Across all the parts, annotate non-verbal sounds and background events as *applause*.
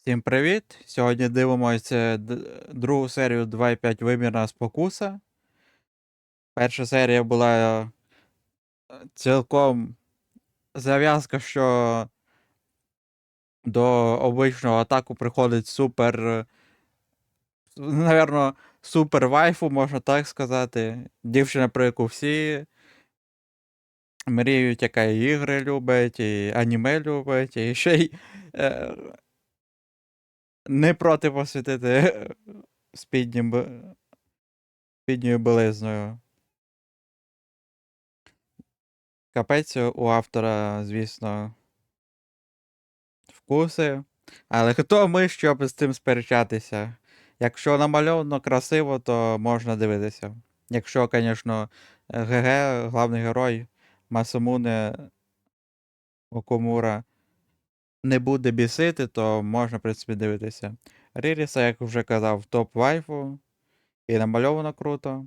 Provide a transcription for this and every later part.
Всім привіт! Сьогодні дивимося другу серію 2.5 Вимірна спокуса. Перша серія була е, цілком зав'язка, що до обичного атаку приходить супер. е, Наверно, супер вайфу, можна так сказати. Дівчина, про яку всі мріють, яка ігри любить, і аніме любить, і ще й. Е, не проти посвятити спіднім, спідньою білизною. Капець у автора, звісно, вкуси. Але хто ми, щоб з цим сперечатися? Якщо намальовано красиво, то можна дивитися. Якщо, звісно, ГГ, головний герой Масамуне Окумура не буде бісити, то можна, в принципі, дивитися. Ріріса, як вже казав, топ вайфу. І намальовано круто.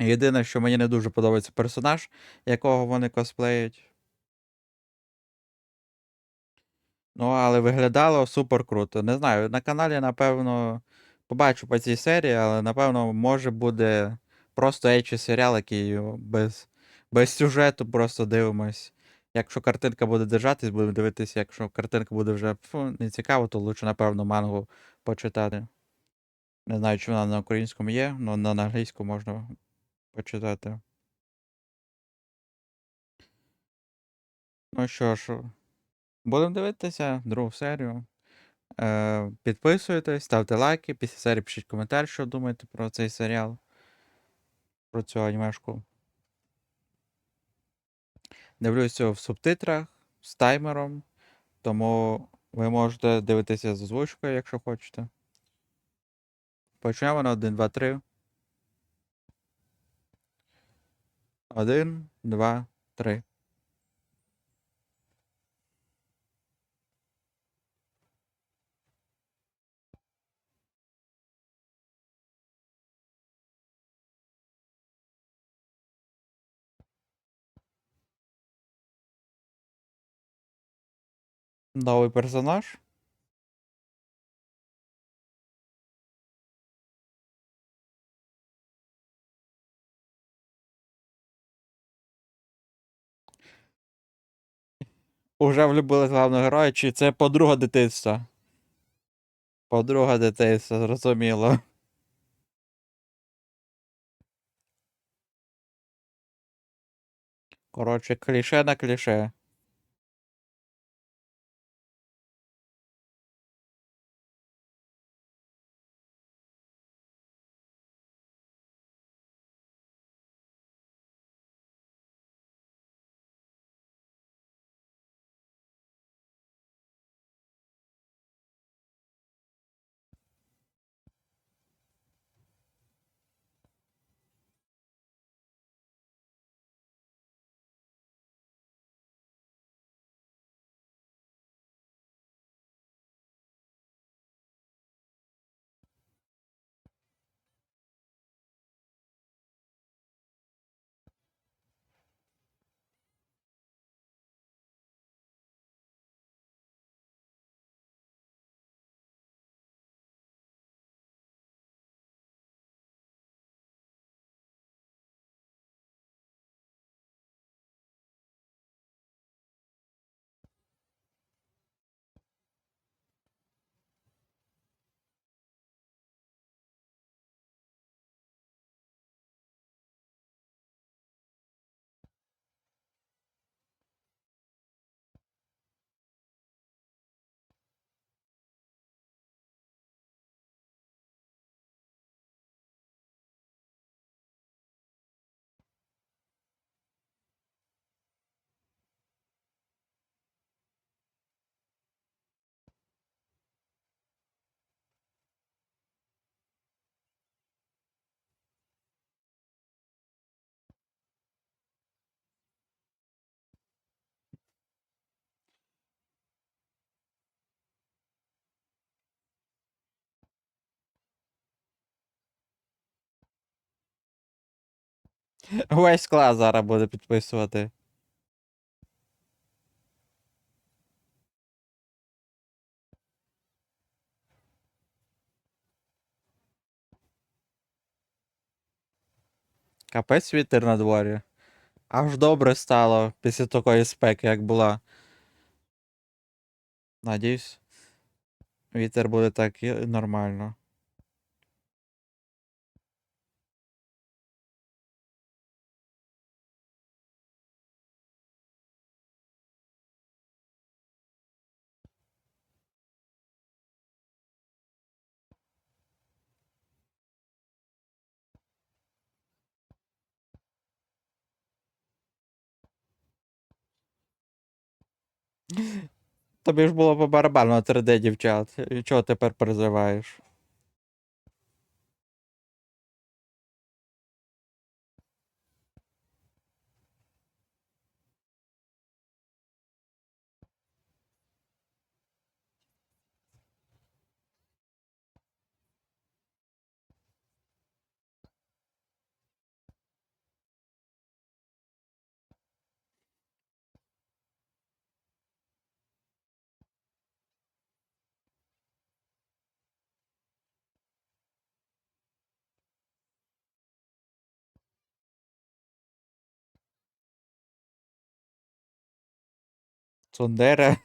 Єдине, що мені не дуже подобається персонаж, якого вони косплеють. Ну, але виглядало супер круто. Не знаю, на каналі, напевно, побачу по цій серії, але напевно, може буде просто ейчі серіал, який без, без сюжету просто дивимось. Якщо картинка буде держатись, будемо дивитися, якщо картинка буде вже фу, не цікаво, то лучше, напевно, мангу почитати. Не знаю, чи вона на українському є, але на англійську можна почитати. Ну що ж, будемо дивитися другу серію. Е, підписуйтесь, ставте лайки. Після серії пишіть коментар, що думаєте про цей серіал, про цю анімешку. Дивлюся в субтитрах з таймером, тому ви можете дивитися з озвучкою, якщо хочете. Почнемо на 1, 2, 3. 1, 2, 3. Новий персонаж. Уже влюбились в головного героя, чи це подруга дитинства? Подруга дитинства, зрозуміло. Коротше, кліше на кліше. Весь клас зараз буде підписувати. Капець вітер на дворі. Аж добре стало після такої спеки, як була. Надіюсь, вітер буде так і нормально. Тобі ж було по барабану 3D дівчат. І Чого тепер переживаєш? Цундера.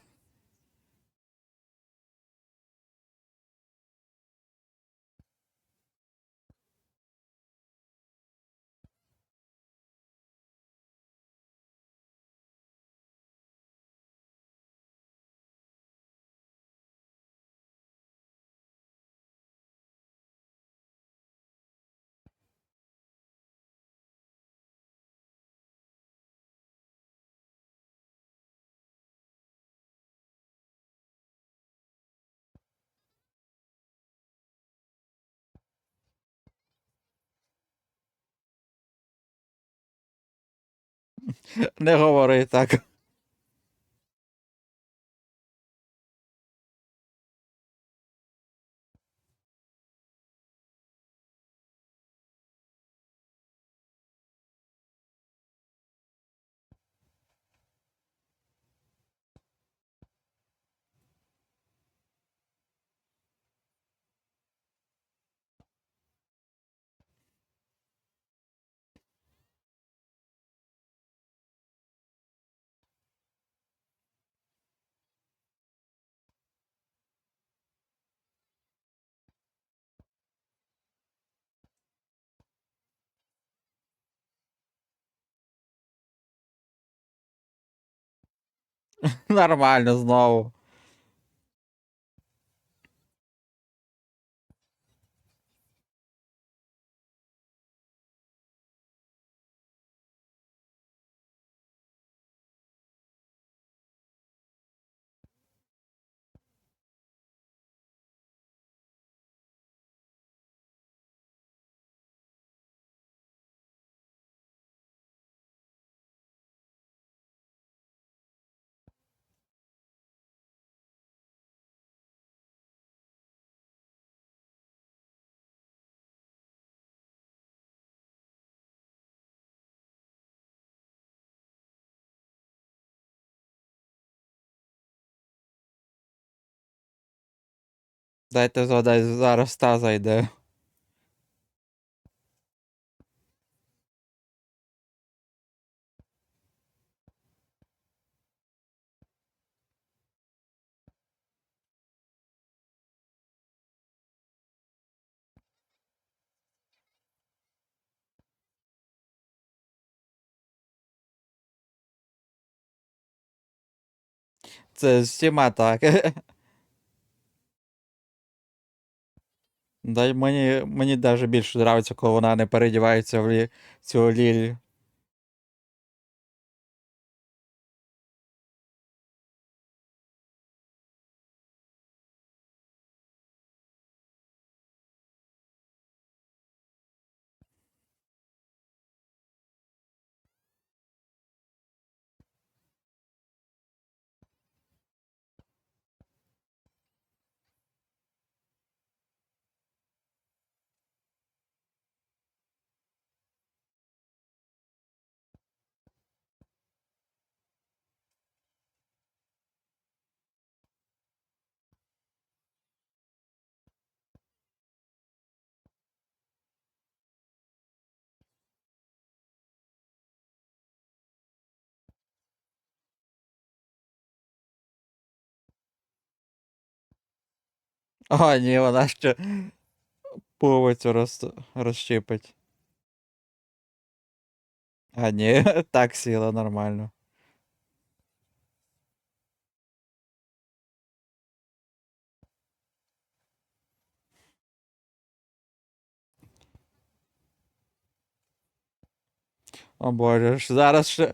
Не говори так. *laughs* Нормально знову. Дайте згадай, зараз та зайде. Це з всіма так. Дай мені, мені навіть більше подобається, коли вона не передівається в лі... цю ліль. О, ні, вона ще пуговицю роз... розщипить. А, ні, *laughs* так сіла нормально. О боже зараз ще.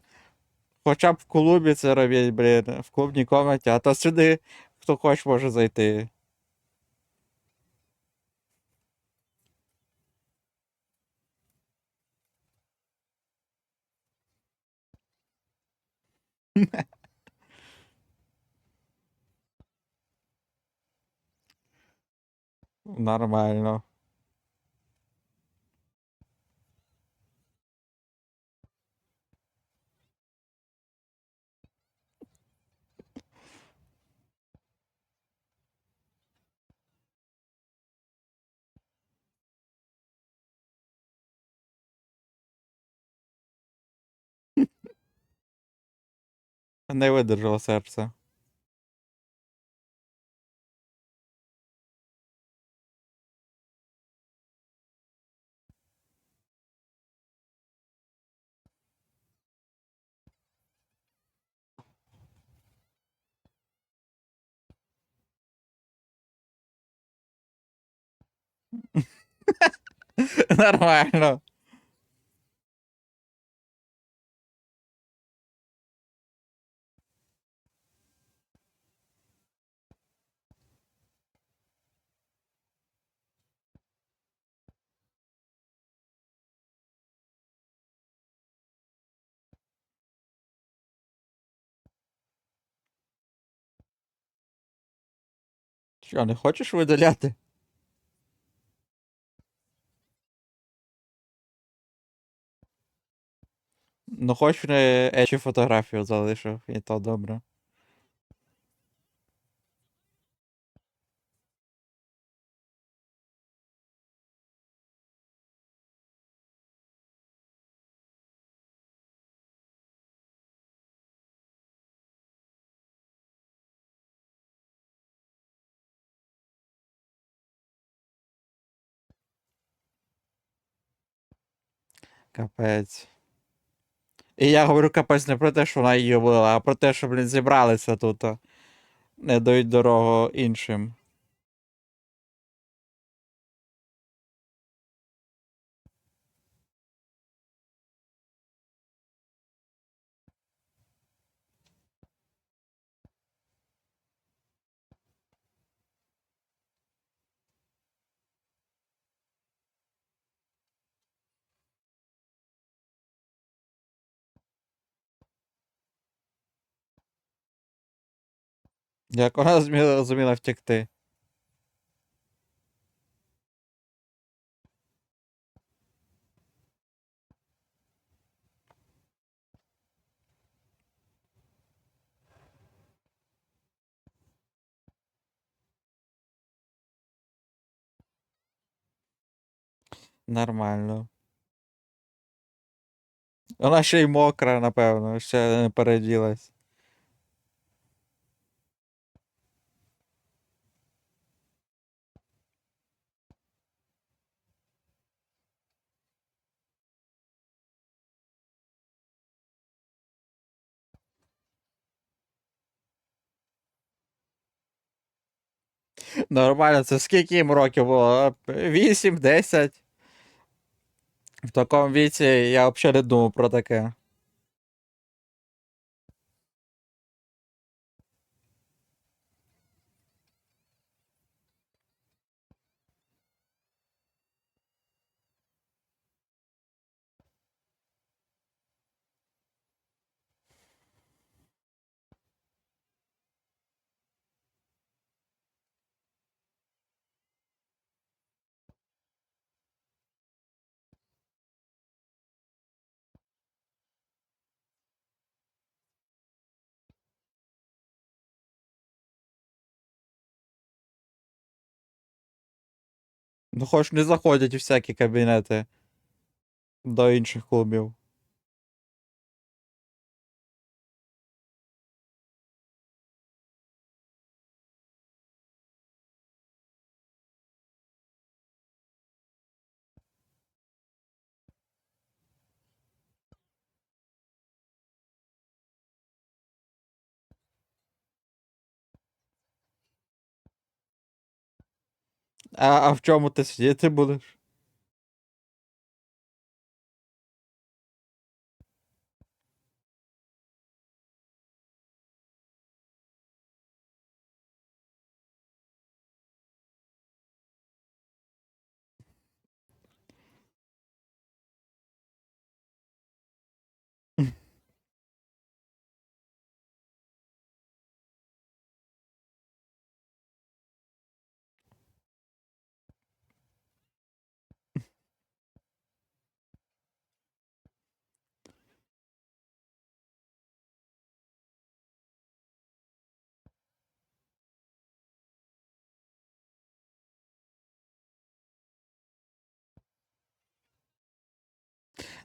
Хоча б в клубі це робіть, блін, в клубній комнаті, а то сюди хто хоче може зайти. *laughs* Нормально. Не видержало серце. Нормально. Що, не хочеш видаляти? Ну, хоч не ечі фотографію залишив, і то добре. Капець. І я говорю капець не про те, що вона її вбила, а про те, що, блін, зібралися тут. Не дають дорогу іншим. Як вона зміла, зуміла втекти. Нормально. Вона ще й мокра, напевно, ще не переділась. Нормально, це скільки їм років було? 8, 10. В такому віці я взагалі не думав про таке. Ну, хоч не заходять у всякі кабінети до інших клубів. А, а в чому ти сидіти будеш?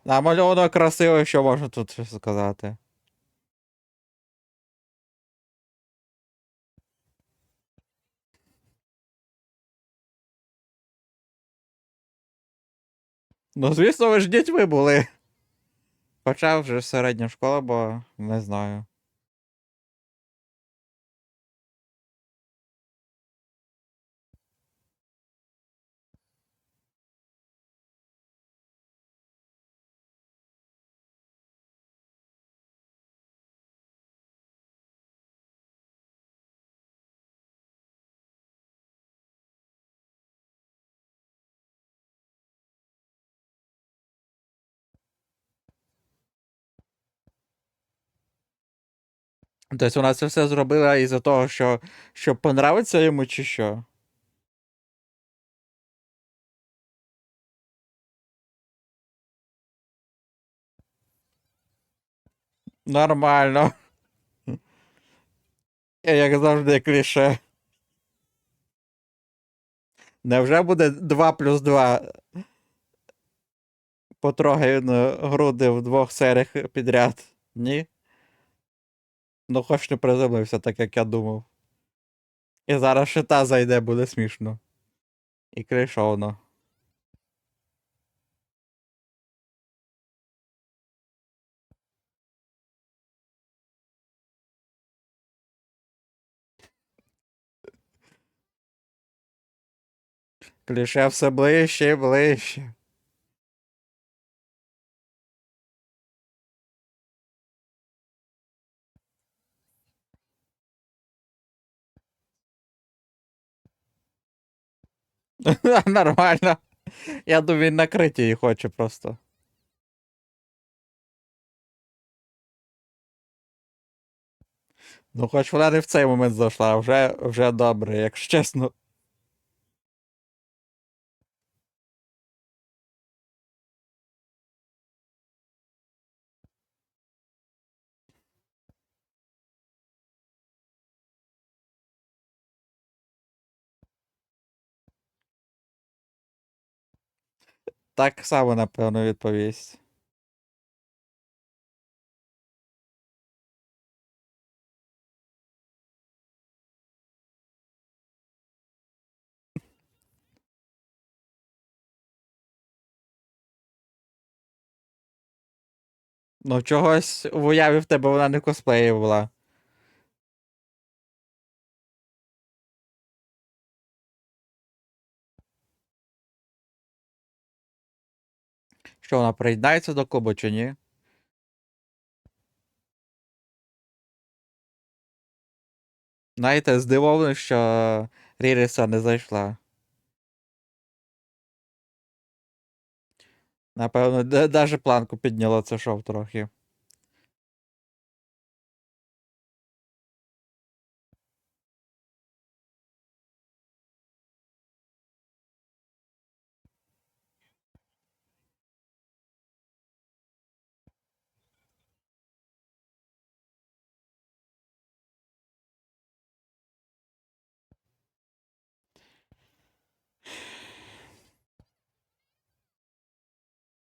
Намальовано красиво, що можна тут сказати. Ну, звісно, ви ж дітьми були. Хоча вже середня школа, бо не знаю. Тобто вона це все зробила із-за того, що щоб понравиться йому, чи що? Нормально. Як завжди кліше. Невже буде 2 плюс 2? Потрогаю груди в двох серіях підряд. Ні? Ну, хоч не приземлився, так як я думав. І зараз ще та зайде, буде смішно. І кришовно. Кліше все ближче і ближче. *laughs* Нормально. Я думаю, він накриті її хоче просто. Ну, хоч вона не в цей момент зайшла, а вже, вже добре, якщо чесно. Так само, напевно, відповість. Ну, чогось в уяві в тебе вона не в Що вона приєднається до клубу чи ні? Знаєте, здивований, що Ріріса не зайшла. Напевно, навіть планку підняло це шоу трохи.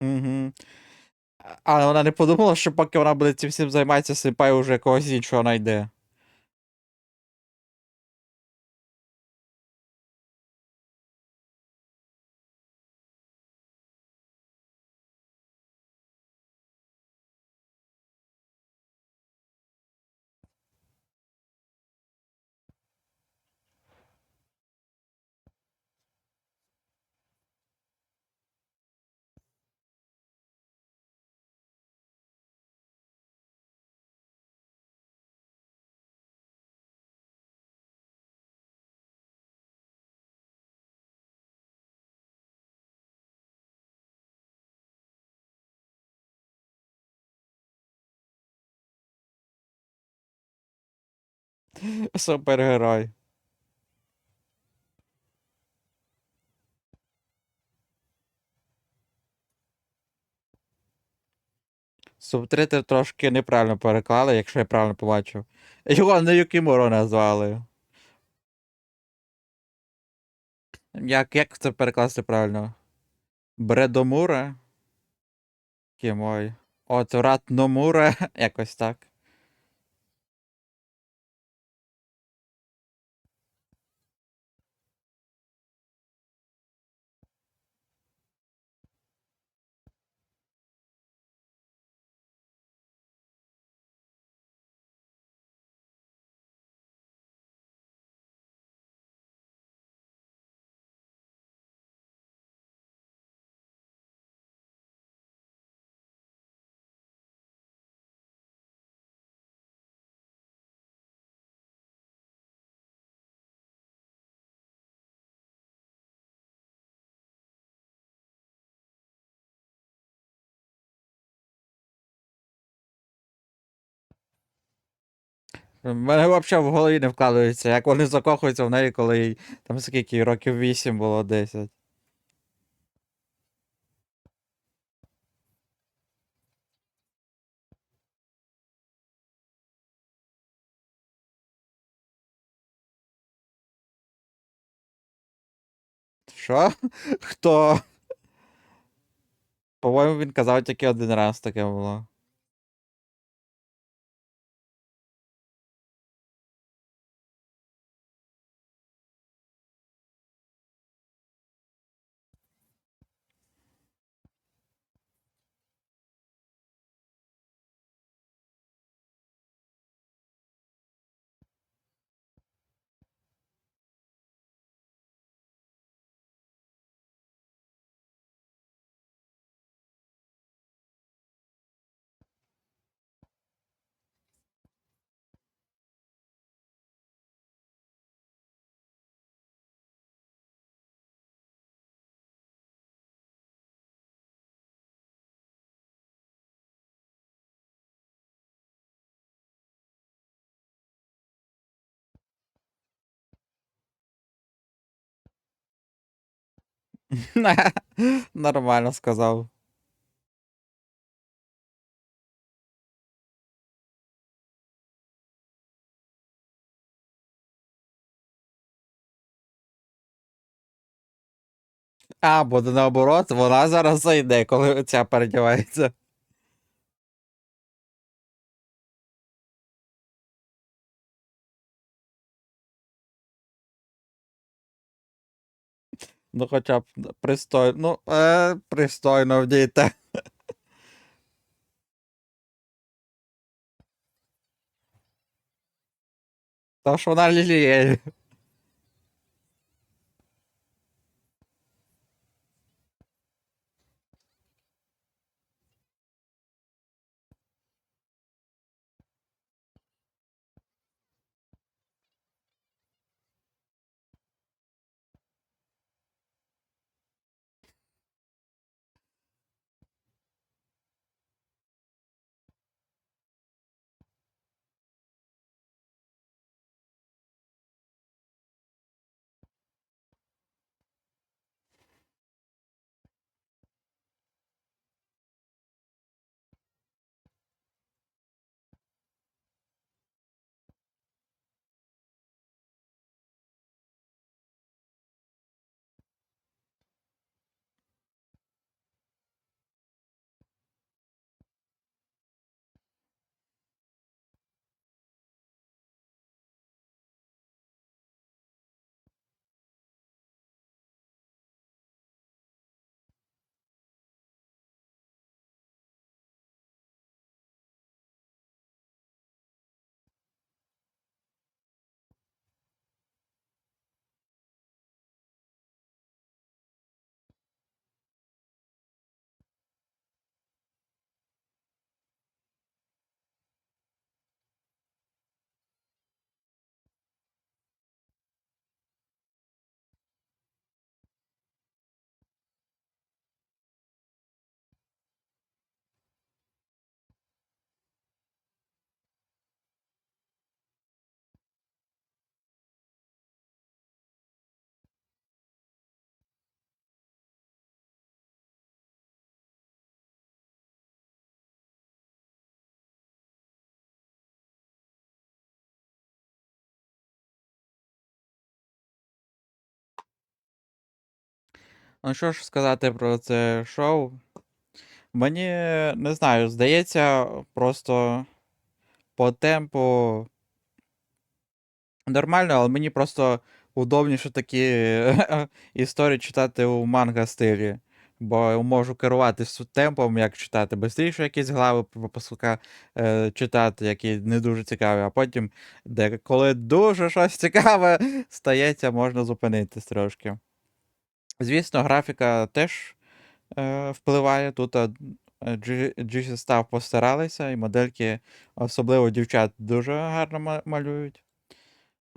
Угу. А вона не подумала, що поки вона буде цим всім займатися, сліпає уже когось іншого знайде. *laughs* Супергерой. Субтитри трошки неправильно переклали, якщо я правильно побачив. *laughs* Його не Юкімуро назвали. Як, як це перекласти правильно? Бредомура? Кімой. От Ратномура, *laughs* якось так. Мене взагалі в голові не вкладається, як вони закохуються в неї, коли їй там скільки років 8 було 10. Що? *laughs* Хто? По-моєму, він казав тільки один раз таке було. *laughs* Нормально сказав. А, буде наоборот, вона зараз зайде, коли ця передівається. Ну, хоча б пристойно. Ну, е, пристойно вдійте. *laughs* Та що вона ліліє. Ну, що ж сказати про це шоу? Мені не знаю, здається, просто по темпу нормально, але мені просто удобніше такі *laughs* історії читати у манга стилі. Бо можу керуватись темпом, як читати швидше якісь глави попуска е, читати, які не дуже цікаві, а потім, де коли дуже щось цікаве *laughs* стається, можна зупинитись трошки. Звісно, графіка теж е, впливає. Тут е, G- Staff постаралися, і модельки, особливо дівчат, дуже гарно малюють.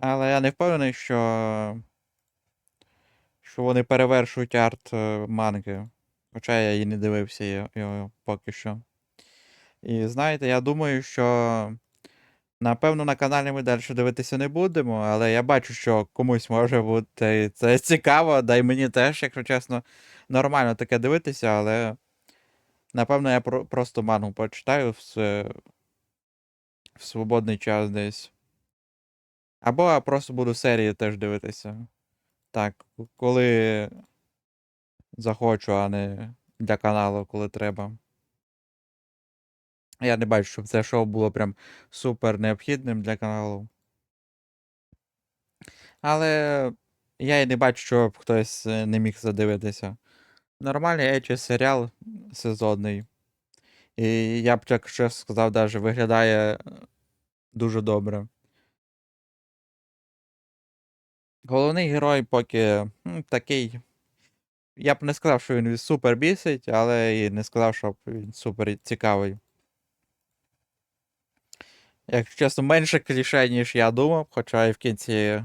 Але я не впевнений, що, що вони перевершують арт е, манги. Хоча я і не дивився його поки що. І знаєте, я думаю, що напевно на каналі ми далі дивитися не будемо, але я бачу, що комусь може бути це цікаво, да й мені теж, якщо чесно, нормально таке дивитися, але напевно я про- просто мангу почитаю в, в свободний час десь. Або я просто буду серії теж дивитися. Так, коли захочу, а не для каналу, коли треба. Я не бачу, щоб це шоу було прям супер необхідним для каналу. Але я і не бачу, щоб хтось е, не міг задивитися. Нормальний ечі серіал сезонний. І я б так ще сказав, даже виглядає е, дуже добре. Головний герой поки такий. Я б не сказав, що він супер бісить, але і не сказав, що він супер цікавий. Якщо чесно, менше кліше, ніж я думав, хоча і в кінці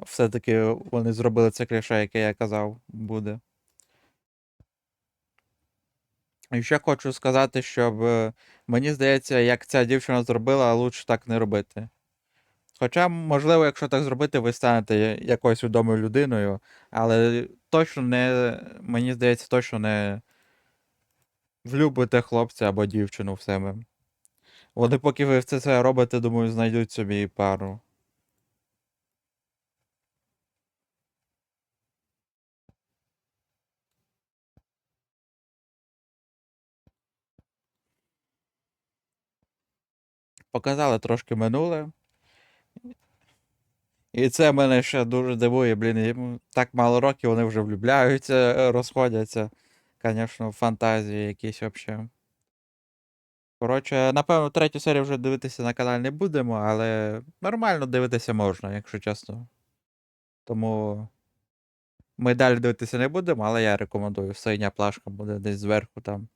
все-таки вони зробили це кліше, яке я казав, буде. І ще хочу сказати, щоб е, мені здається, як ця дівчина зробила, лучше так не робити. Хоча, можливо, якщо так зробити, ви станете якоюсь відомою людиною, але точно не, мені здається, точно не влюбите хлопця або дівчину в себе. Вони, поки ви це це робите, думаю, знайдуть собі пару. Показали трошки минуле. І це мене ще дуже дивує, блін. Йому так мало років, вони вже влюбляються, розходяться. Звісно, фантазії якісь взагалі. Коротше, напевно, третю серію вже дивитися на каналі не будемо, але нормально дивитися можна, якщо чесно. Тому ми далі дивитися не будемо, але я рекомендую. Синя плашка буде десь зверху там.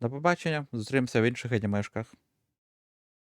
До побачення, зустрінемося в інших анімешках.